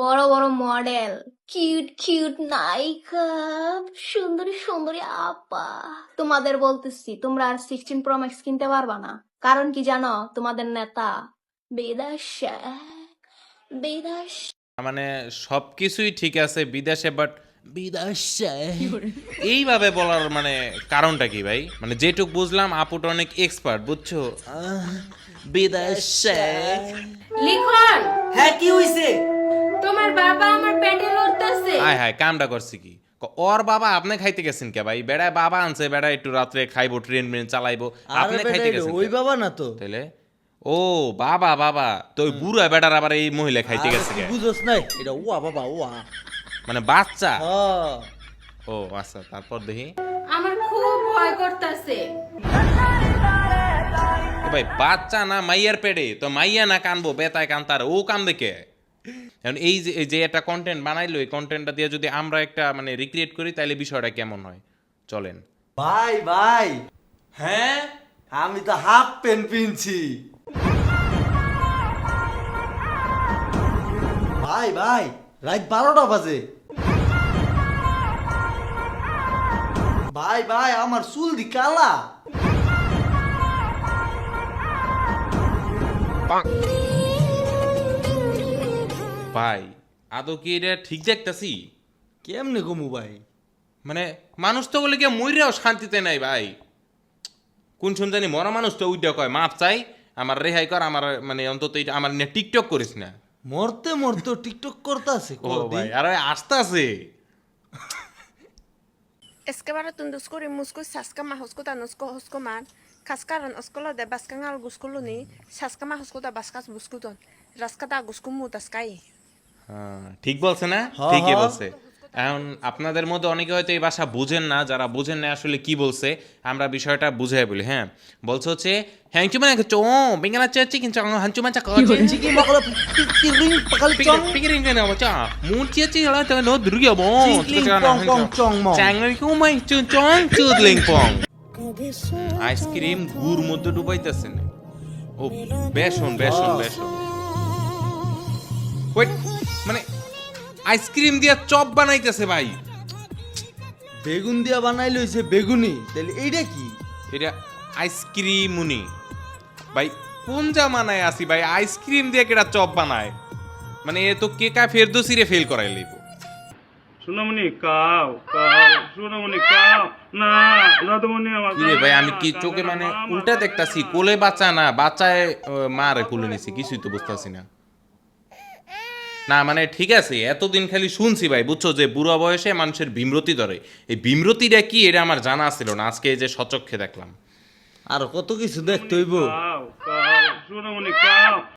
বড় বড় model cute cute নায়িকা সুন্দরী সুন্দরী আপা। তোমাদের বলতেছি তোমরা আর সিক্সটিন প্রো ম্যাক্স কিনতে পারবা না। কারণ কি জানো? তোমাদের নেতা বিদেশে বিদেশ মানে সবকিছুই ঠিক আছে বিদেশে বাট বিদেশে এইভাবে বলার মানে কারণটা কি ভাই? মানে যেটুক বুঝলাম আপুটা অনেক এক্সপার্ট বুঝছ? বিদেশে লিখন। হ্যাঁ কি হইছে? লড়তেছে হায় কামটা করছি কি? ওর বাবা আপনি খাইতে গেছেন কে ভাই? বেড়ায় বাবা আনছে বেড়া একটু রাত্রে খাইবো ট্রেন মেন চালাইবো। আপনি খাইতে গেছেন ওই বাবা না তো। তাইলে? ও বাবা বাবা তো ওই বুড়া বেটার আবার এই মহিলা খাইতে গেছে? বুঝোস নাই? এটা ওয়া বাবা ওয়া মানে বাচ্চা? ও আচ্ছা তারপর দেখি। আমার খুব ভয় করতেছে। ভাই বাচ্চা না মাইয়ার পেড়ে তো মাইয়া না কানবো বেতায় কান্তার ও কান দেখে এখন এই যে এই যে একটা কন্টেন্ট বানাইলো এই কন্টেন্টটা দিয়ে যদি আমরা একটা মানে রিক্রিয়েট করি তাহলে বিষয়টা কেমন হয়? চলেন। ভাই ভাই! হ্যাঁ? আমি তো হাফ প্যান্ট পিনছি। ভাই ভাই! রাত বারোটা বাজে। ভাই ভাই আমার চুল দি কালা ভাই আদৌ কি এটা ঠিক দেখতেছি? কেমনে কমু ভাই মানে মানুষ তো বলে কে মরিয়াও শান্তিতে নাই ভাই। কোন শুন জানি মরা মানুষ তো উইডিও কয় মাফ চাই আমার রেহাই কর আমার মানে অন্তত এটা আমার নিয়ে টিকটক করিস না। মরতে মরতে টিকটক করতে আছে ও ভাই আর আস্তে আছে এসকেবারে তুন্দুস করি মুসকু সাসকা মাহসকু তানুসকু হসকু মার। খাসকারণ অস্কল দে বাসকাঙাল গুসকুলনি সাসকা মাহসকু দা বাসকাস বুসকুতন রাসকাতা গুসকুমু দাসকাই ঠিক বলছে না? হ্যাঁ, ঠিকই হ্যাঁ। বলছে। এখন আপনাদের মধ্যে অনেকে হয়তো এই ভাষা বুঝেন না যারা বুঝেন না আসলে কি বলছে আমরা বিষয়টা বুঝাই বলি হ্যাঁ। বলছে হচ্ছে হ্যাঁ চুমা চো বেঙ্গালা চাচ্ছি কিন্তু হাঞ্চুমা চা মাকলা পিকিরিং পাকাল চং? pong pong chong mong. chang ngai ku mai chu chong chu ling pong ice cream গুড় মধ্যে ডুবাইতেছে না। ও বেসন বেসন বেসন। ওয়েট মানে আইসক্রিম দিয়া চপ বানাইতেছে ভাই। বেগুন দিয়া বানাই লইছে বেগুনি। তাহলে এইটা কি? এটা আইসক্রিম মুনি ভাই কোন জামানায় আসি ভাই আইসক্রিম দিয়ে কেটা চপ বানায়? মানে এ তো কেকা ফেরদোসি রে ফেল করাই লইব। সোনামণি কাও কাও সোনামণি কাও। না দাদুমণি আমার কি রে ভাই আমি কি চোখে মানে উল্টা দেখতাছি কোলে বাচ্চা না বাচ্চায় মারে কোলে নিছি কিছুই তো বুঝতাছি না। না মানে ঠিক আছে এতদিন খালি শুনছি ভাই বুঝছ যে বুড়া বয়সে মানুষের বিমরতি ধরে। এই বিমরতিটা কি এটা আমার জানা ছিল না আজকে এই যে সচক্ষে দেখলাম। আর কত কিছু দেখতে হইব?